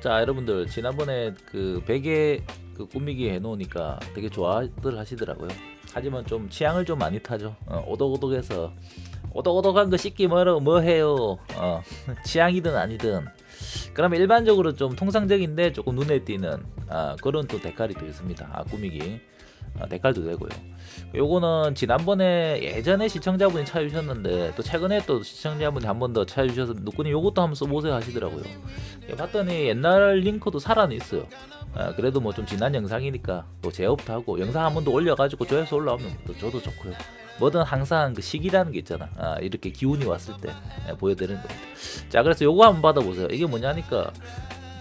자 여러분들 지난번에 그 베개 그 꾸미기 해놓으니까 되게 좋아들 하시더라고요. 하지만 좀 취향을 좀 많이 타죠. 어, 오독오독해서 오독오독한 거 씻기 뭐로 뭐 해요. 어, 취향이든 아니든. 그러면 일반적으로 좀 통상적인데 조금 눈에 띄는 아, 그런 또 데칼이 또 있습니다. 아, 꾸미기 아, 데칼도 되고요. 요거는 지난번에 예전에 시청자분이 찾아주셨는데 또 최근에 또 시청자분이 한 번 더 찾아주셔서 누꾸님 요것도 한번 써보세요 하시더라고요. 예, 봤더니 옛날 링크도 살아는 있어요. 아, 그래도 뭐 좀 지난 영상이니까 또 제업도 하고 영상 한 번 더 올려가지고 조회수 올라오면 또 저도 좋고요. 뭐든 항상 그 시기라는 게 있잖아. 아, 이렇게 기운이 왔을 때 예, 보여드리는 겁니다. 자, 그래서 요거 한번 받아보세요. 이게 뭐냐니까.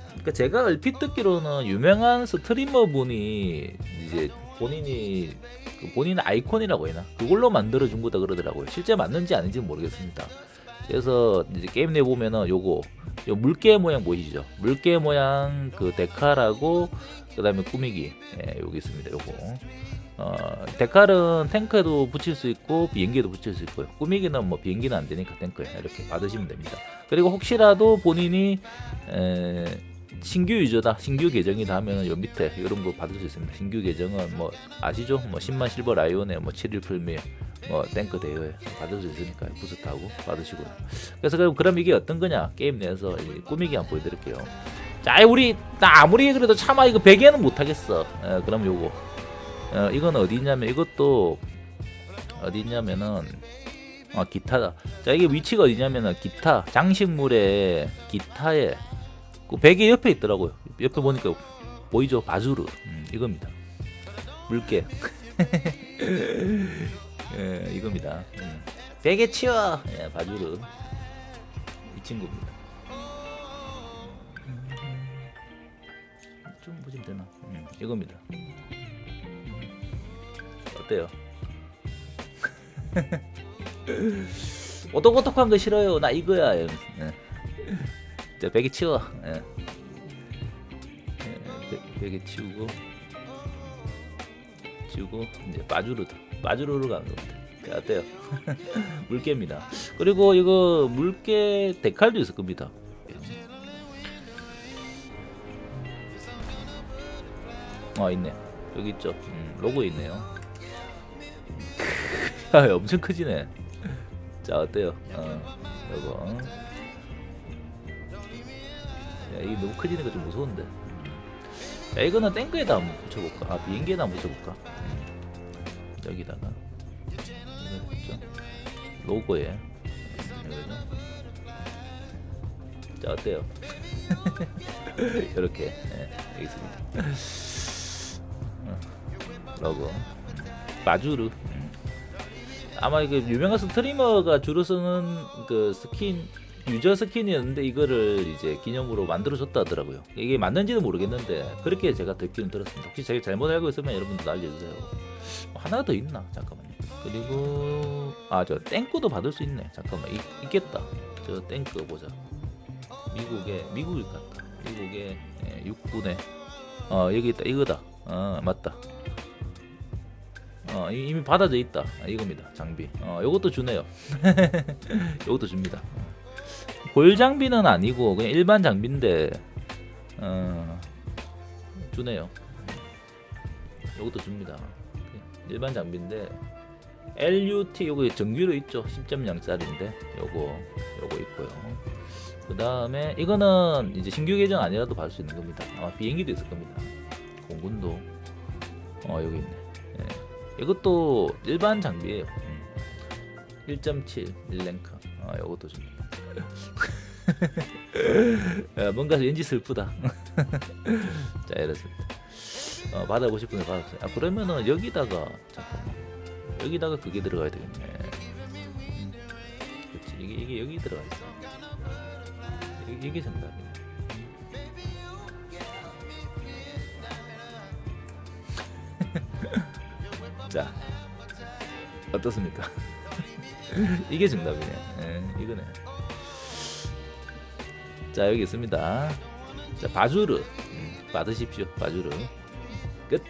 그러니까 제가 얼핏 듣기로는 유명한 스트리머 분이 이제 본인이 그 본인 아이콘이라고 해나 그걸로 만들어 준 거다 그러더라고요. 실제 맞는지 아닌지는 모르겠습니다. 그래서 이제 게임 내 보면은 요거 요 물개 모양 보이시죠? 물개 모양 그 데칼하고 그다음에 꾸미기 예, 여기 있습니다. 요거 어, 데칼은 탱크에도 붙일 수 있고 비행기에도 붙일 수 있고요. 꾸미기는 뭐 비행기는 안 되니까 탱크에 이렇게 받으시면 됩니다. 그리고 혹시라도 본인이 에, 신규 유저다, 신규 계정이다 하면 요 밑에 이런 거 받을 수 있습니다. 신규 계정은 뭐 아시죠? 뭐 10만 실버 라이온에 뭐 7일 풀미 뭐 탱크 대회 받을 수 있으니까 부스트하고 받으시고요. 그래서 그럼, 그럼 이게 어떤 거냐? 게임 내에서 이 꾸미기 한번 보여드릴게요. 자, 우리 나 아무리 그래도 차마 이거 베개는 못 하겠어. 어, 그럼 요거 어, 이건 어디 있냐면 이것도 어디 있냐면은 아 기타다. 자 이게 위치가 어디냐면은 기타 장식물에 기타에 그 베개 옆에 있더라고요. 옆에 보니까 보이죠? 바주르 음, 이겁니다. 물개 예, 이겁니다. 음. 베개 치워 예, 바주르 이 친구입니다. 음, 좀 보시면 되나? 음, 이겁니다. 어때요? 오독오독한 거 싫어요. 나 이거야. 예. 자 베개 치워. 예. 예, 베- 베개 치우고 치우고 이제 빠주르다. 빠주르로 가는 겁니다. 자, 어때요? 물개입니다. 그리고 이거 물개 데칼도 있을 겁니다. 아 있네. 여기 있죠. 음, 로고 있네요. 아, 엄청 크지네. 자 어때요? 어, 요거. 야 이게 너무 크지니까 좀 무서운데. 자 이거는 탱크에다 한번 붙여볼까? 아 비행기에다 한번 붙여볼까? 음, 여기다가? 로고에. 자 어때요? 이렇게 예, 여기 있습니다. 어, 로고 마주르 음. 아마 이게 유명한 스트리머가 주로 쓰는 그 스킨 유저 스킨이었는데 이거를 이제 기념으로 만들어 줬다 하더라고요. 이게 맞는지는 모르겠는데 그렇게 제가 듣기는 들었습니다. 혹시 제가 잘못 알고 있으면 여러분들 알려주세요. 뭐 하나 더 있나? 잠깐만요. 그리고 아저 땡크도 받을 수 있네. 잠깐만 있, 있겠다. 저 땡크 보자. 미국에 미국일 것 같다. 미국에 예, 육군에 어 여기 있다 이거다. 어 맞다. 어 이- 이미 받아져 있다. 아, 이겁니다. 장비. 어 요것도 주네요. 요것도 줍니다. 골 장비는 아니고 그냥 일반 장비인데 어 주네요. 요것도 줍니다. 일반 장비인데 LUT 요거 정규로 있죠. 10.0짜리인데 요거 요거 있고요. 그 다음에 이거는 이제 신규 계정 아니라도 받을 수 있는 겁니다. 아마 비행기도 있을 겁니다. 공군도 어 여기 있네. 예. 이것도 일반 장비예요. 음. 1.7 1랭크. 아 요것도 줍니다. 야, 뭔가 왠지 슬프다. 자 이렇습니다. 어, 싶은 거 받았어요. 아 그러면은 여기다가 잠깐만 여기다가 그게 들어가야 되겠네. 음. 그렇지 이게 이게 여기 들어가 있어. 이게, 이게 정답이네. 자 어떻습니까? 이게 정답이네. 예, 이거네. 자 여기 있습니다. 자 바주르 음, 받으십시오. 바주르 끝.